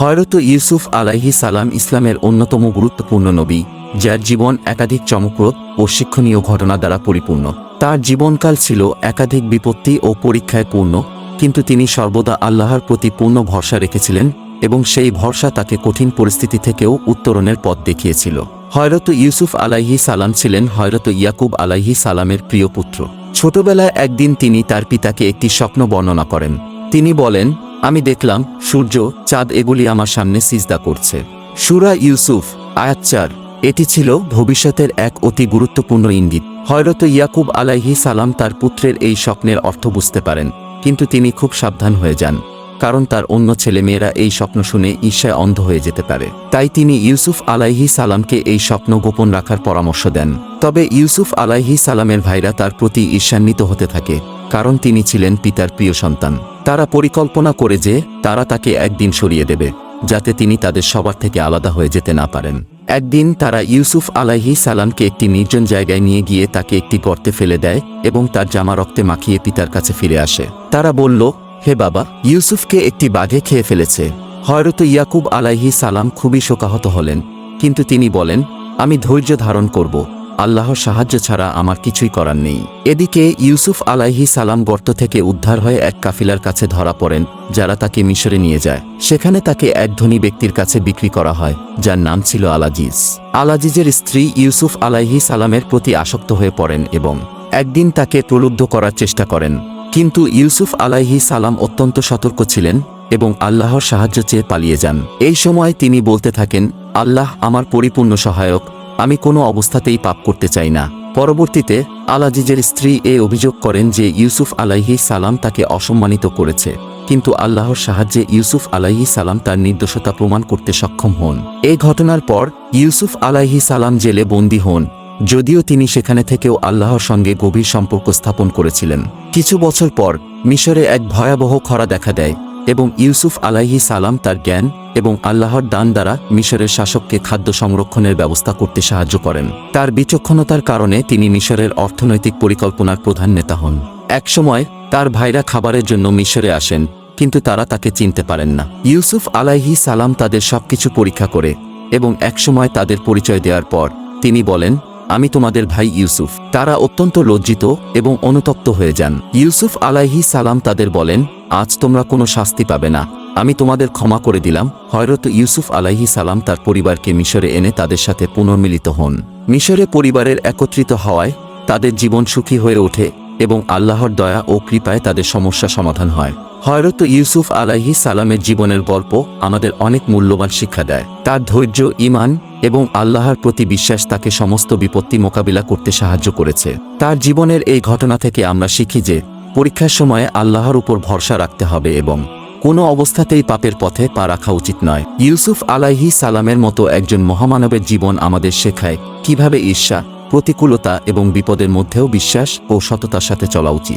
হয়রত ইউসুফ আলাইহি সালাম ইসলামের অন্যতম গুরুত্বপূর্ণ নবী, যার জীবন একাধিক চমকপ্রদ ও শিক্ষণীয় ঘটনা দ্বারা পরিপূর্ণ। তার জীবনকাল ছিল একাধিক বিপত্তি ও পরীক্ষায় পূর্ণ, কিন্তু তিনি সর্বদা আল্লাহর প্রতি পূর্ণ ভরসা রেখেছিলেন এবং সেই ভরসা তাকে কঠিন পরিস্থিতি থেকেও উত্তরণের পথ দেখিয়েছিল। হয়রত ইউসুফ আলাইহি সালাম ছিলেন হয়রত ইয়াকুব আলাইহি সালামের প্রিয় পুত্র। ছোটবেলায় একদিন তিনি তার পিতাকে একটি স্বপ্ন বর্ণনা করেন। তিনি বলেন আমি দেখলাম সূর্য চাঁদ এগুলি আমার সামনে সিজদা করছে। সুরা ইউসুফ, আয়াত চার। এটি ছিল ভবিষ্যতের এক অতি গুরুত্বপূর্ণ ইঙ্গিত। হয়রত ইয়াকুব আলাইহি সালাম তার পুত্রের এই স্বপ্নের অর্থ বুঝতে পারেন, কিন্তু তিনি খুব সাবধান হয়ে যান, কারণ তার অন্য ছেলেমেয়েরা এই স্বপ্ন শুনে ঈর্ষায় অন্ধ হয়ে যেতে পারে। তাই তিনি ইউসুফ আলাইহি সালামকে এই স্বপ্ন গোপন রাখার পরামর্শ দেন। তবে ইউসুফ আলাইহি সালামের ভাইরা তার প্রতি ঈর্ষান্বিত হতে থাকে, কারণ তিনি ছিলেন পিতার প্রিয় সন্তান। তারা পরিকল্পনা করে যে তারা তাকে একদিন সরিয়ে দেবে, যাতে তিনি তাদের সবার থেকে আলাদা হয়ে যেতে না পারেন। একদিন তারা ইউসুফ আলাইহি সালামকে একটি নির্জন জায়গায় নিয়ে গিয়ে তাকে একটি গর্তে ফেলে দেয় এবং তার জামা রক্তে মাখিয়ে পিতার কাছে ফিরে আসে। তারা বলল, হে বাবা, ইউসুফকে একটি বাঘে খেয়ে ফেলেছে। হয়রত ইয়াকুব আলাইহি সালাম খুবই শোকাহত হলেন, কিন্তু তিনি বলেন, আমি ধৈর্য ধারণ করব। আল্লাহর সাহায্য ছাড়া আমার কিছুই করার নেই। এদিকে ইউসুফ আলাইহি সালাম গর্ত থেকে উদ্ধার হয়ে এক কাফিলার কাছে ধরা পড়েন, যারা তাকে মিশরে নিয়ে যায়। সেখানে তাকে এক ধনী ব্যক্তির কাছে বিক্রি করা হয়, যার নাম ছিল আলাজিজ। আলাজিজের স্ত্রী ইউসুফ আলাইহি সালামের প্রতি আসক্ত হয়ে পড়েন এবং একদিন তাকে প্রলুব্ধ করার চেষ্টা করেন। কিন্তু ইউসুফ আলাইহি সালাম অত্যন্ত সতর্ক ছিলেন এবং আল্লাহর সাহায্য চেয়ে পালিয়ে যান। এই সময় তিনি বলতে থাকেন, আল্লাহ আমার পরিপূর্ণ সহায়ক আমি কোনো অবস্থাতেই পাপ করতে চাই না। পরবর্তীতে, আলাজিজের স্ত্রী এ অভিযোগ করেন যে ইউসুফ আলাইহি সালাম তাকে অসম্মানিত করেছে। কিন্তু আল্লাহর সাহায্যে ইউসুফ আলাইহি সালাম তার নির্দোষতা প্রমাণ করতে সক্ষম হন। এই ঘটনার পর, ইউসুফ আলাইহি সালাম জেলে বন্দী হন, যদিও তিনি সেখানে থেকেও আল্লাহর সঙ্গে গভীর সম্পর্ক স্থাপন করেছিলেন। কিছু বছর পর, মিশরে এক ভয়াবহ খরা দেখা দেয়। এবং ইউসুফ আলাইহি সালাম তার জ্ঞান এবং আল্লাহর দান দ্বারা মিশরের শাসককে খাদ্য সংরক্ষণের ব্যবস্থা করতে সাহায্য করেন। তার বিচক্ষণতার কারণে তিনি মিশরের অর্থনৈতিক পরিকল্পনার প্রধান নেতা হন। একসময় তার ভাইরা খাবারের জন্য মিশরে আসেন, কিন্তু তারা তাকে চিনতে পারেন না। ইউসুফ আলাইহি সালাম তাদের সবকিছু পরীক্ষা করে এবং একসময় তাদের পরিচয় দেওয়ার পর তিনি বলেন আমি তোমাদের ভাই ইউসুফ। তারা অত্যন্ত লজ্জিত এবং অনুতপ্ত হয়ে যান। ইউসুফ আলাইহি সালাম তাদের বলেন, আজ তোমরা কোনো শাস্তি পাবে না। আমি তোমাদের ক্ষমা করে দিলাম। হয়রত ইউসুফ আলাইহি সালাম তার পরিবারকে মিশরে এনে তাদের সাথে পুনর্মিলিত হন। মিশরে পরিবারের একত্রিত হওয়ায় তাদের জীবন সুখী হয়ে ওঠে এবং আল্লাহর দয়া ও কৃপায় তাদের সমস্যা সমাধান হয়। হয়রত ইউসুফ আলাইহি সালামের জীবনের গল্প আমাদের অনেক মূল্যবান শিক্ষা দেয়। তার ধৈর্য, ইমান এবং আল্লাহর প্রতি বিশ্বাস তাকে সমস্ত বিপত্তি মোকাবিলা করতে সাহায্য করেছে। তার জীবনের এই ঘটনা থেকে আমরা শিখি যে, পরীক্ষার সময়ে আল্লাহর উপর ভরসা রাখতে হবে এবং কোনো অবস্থাতেই পাপের পথে পা রাখা উচিত নয়। ইউসুফ আলাইহি সালামের মতো একজন মহামানবের জীবন আমাদের শেখায় কীভাবে ঈর্ষা, প্রতিকূলতা এবং বিপদের মধ্যেও বিশ্বাস ও সততার সাথে চলা উচিত।